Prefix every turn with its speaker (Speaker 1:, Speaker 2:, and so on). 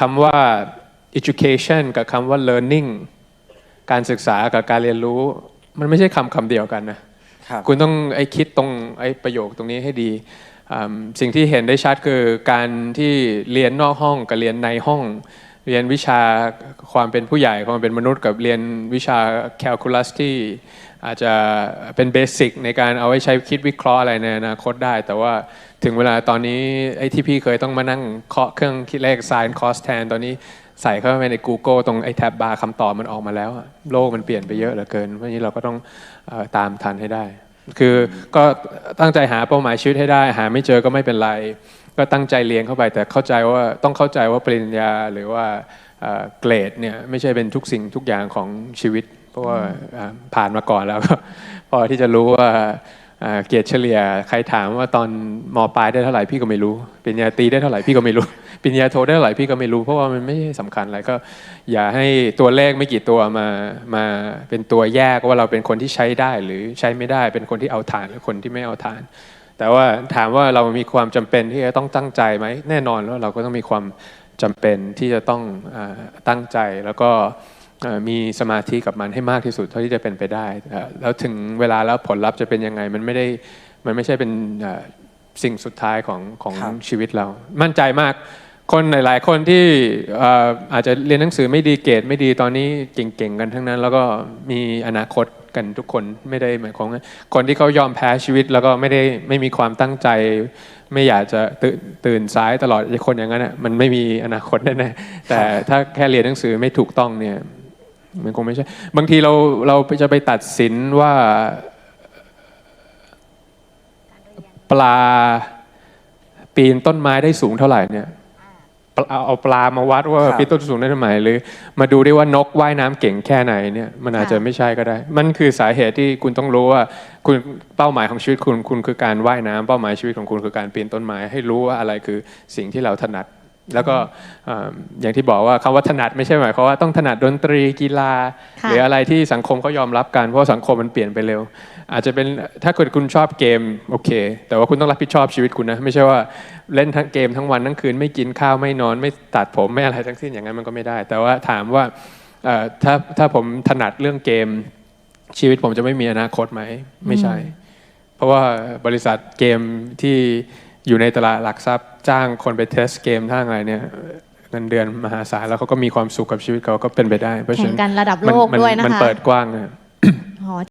Speaker 1: คำว่า education กับคำว่า learning การศึกษากับการเรียนรู้ มันไม่ใช่คำคำเดียวกันนะ
Speaker 2: ครับ
Speaker 1: คุณต้องไอ้คิดตรงไอ้ประโยคตรงนี้ให้ดีอืมสิ่งที่เห็นได้ชัดคือการที่เรียนนอกห้องกับเรียนในห้อง เรียนวิชาความเป็นผู้ใหญ่ความเป็นมนุษย์กับเรียนวิชาแคลคูลัสที่อาจจะเป็นเบสิกในการเอาไว้ใช้คิดวิเคราะห์อะไรในอนาคตได้ แต่ว่า ถึงเวลาตอนนี้ไอ้ที่พี่เคยต้องมานั่งเคาะเครื่องคิดเลข sin cos tan ตอนนี้ใส่เข้าไปใน Google ตรงไอ้แท็บบาร์คำตอบมันออกมาแล้วอะโลกมันเปลี่ยนไปเยอะเหลือเกินเพราะนี้เราก็ต้องตามทันให้ได้ คือก็ตั้งใจหาเป้าหมายชีวิตให้ได้ หาไม่เจอก็ไม่เป็นไร ก็ตั้งใจเรียนเข้าไป แต่เข้าใจว่าต้องเข้าใจว่าปริญญาหรือว่าเกรดเนี่ยไม่ใช่เป็นทุกสิ่งทุกอย่างของชีวิต เพราะว่าผ่านมาก่อนแล้วก็พอที่จะรู้ว่า เกียรดเฉลี่ยใครถามว่าตอนมปลายได้เท่าไหร่พี่ก็ไม่รู้ปริญญาตรีได้เท่าไหร่พี่ก็ไม่รู้ปริญญาโทได้เท่าไหร่พี่ก็ไม่รู้ เพราะว่ามันไม่สำคัญอะไรก็ อย่าให้ตัวเลขไม่กี่ตัวมามาเป็นตัวแยกว่าเราเป็นคนที่ใช้ได้หรือใช้ไม่ได้เป็นคนที่เอาฐานหรือคนที่ไม่เอาฐาน แต่ว่าถามว่าเรามีความจำเป็นที่จะต้องตั้งใจไหมแน่นอนว่าเราก็ต้องมีความจำเป็นที่จะต้องอตั้งใจแล้วก็ มีสมาธิกับมันให้มากที่สุดเท่าที่จะเป็นไปได้เอ่อแล้วถึงเวลาแล้วผลลัพธ์จะเป็นยังไงมันไม่ได้มันไม่ใช่เป็นเอ่อสิ่งสุดท้ายของของ
Speaker 2: ครับ
Speaker 1: ชีวิตเรา มั่นใจมากคนหลาย ๆ คนที่เอ่ออาจจะเรียนหนังสือไม่ดีเกรดไม่ดีตอนนี้เก่งๆกันทั้งนั้น แล้วก็มีอนาคตกันทุกคนไม่ได้หมายความว่าคนที่เขายอมแพ้ชีวิตแล้วก็ไม่ได้ไม่มีความตั้งใจ ไม่อยากจะตื่นตื่นสายตลอดไอ้คนอย่างนั้นอะมันไม่มีอนาคตแน่ๆแต่ถ้าแค่เรียนหนังสือไม่ถูกต้องเนี่ย มันคงไม่ใช่ บางทีเราเราจะไปตัดสินว่าปลาปีนต้นไม้ได้สูงเท่าไหร่เนี่ยปลาเอาเอาปลามาวัดว่า
Speaker 2: ครับ
Speaker 1: ปีนต้นสูงได้เท่าไหร่หรือ มาดูได้ว่านกว่ายน้ำเก่งแค่ไหนเนี่ยมันอาจจะไม่ใช่ก็ได้ มันคือสาเหตุที่คุณต้องรู้ว่าคุณเป้าหมายของชีวิตคุณคุณคือการว่ายน้ำเป้าหมายชีวิตของคุณคือการปีนต้นไม้ให้รู้ว่าอะไรคือสิ่งที่เราถนัด แล้วก็เอ่ออย่างที่บอกว่าคำว่าถนัดไม่ใช่หมายความว่าต้องถนัดดนตรีกีฬา
Speaker 3: ค่ะ
Speaker 1: หรืออะไรที่สังคมเขายอมรับกันเพราะว่าสังคมมันเปลี่ยนไปเร็ว อาจจะเป็นถ้าเกิดคุณชอบเกมโอเค แต่ว่าคุณต้องรับผิดชอบชีวิตคุณนะไม่ใช่ว่าเล่นทั้งเกมทั้งวันทั้งคืนไม่กินข้าวไม่นอน ไม่ตัดผมไม่อะไรทั้งสิ้นอย่างนั้นมันก็ไม่ได้ แต่ว่าถามว่าเอ่อถ้าถ้าผมถนัดเรื่องเกม ชีวิตผมจะไม่มีอนาคตไหมไม่ใช่ เพราะว่าบริษัทเกมที่ อยู่ในตลาดหลักทรัพย์จ้างคนไปเทสเกมทั้งอะไรเนี่ยเงินเดือนมหาศาลแล้วเขาก็มีความสุขกับชีวิตเขาก็เป็นไปได้ เพราะฉะ
Speaker 3: แข่
Speaker 1: นั้
Speaker 3: ง
Speaker 1: น
Speaker 3: กันระดับ
Speaker 1: มั
Speaker 3: โลก
Speaker 1: มั
Speaker 3: ด้วยนะ
Speaker 1: มัน
Speaker 3: คะ
Speaker 1: เปิดกว้างนะ
Speaker 3: อ๋อ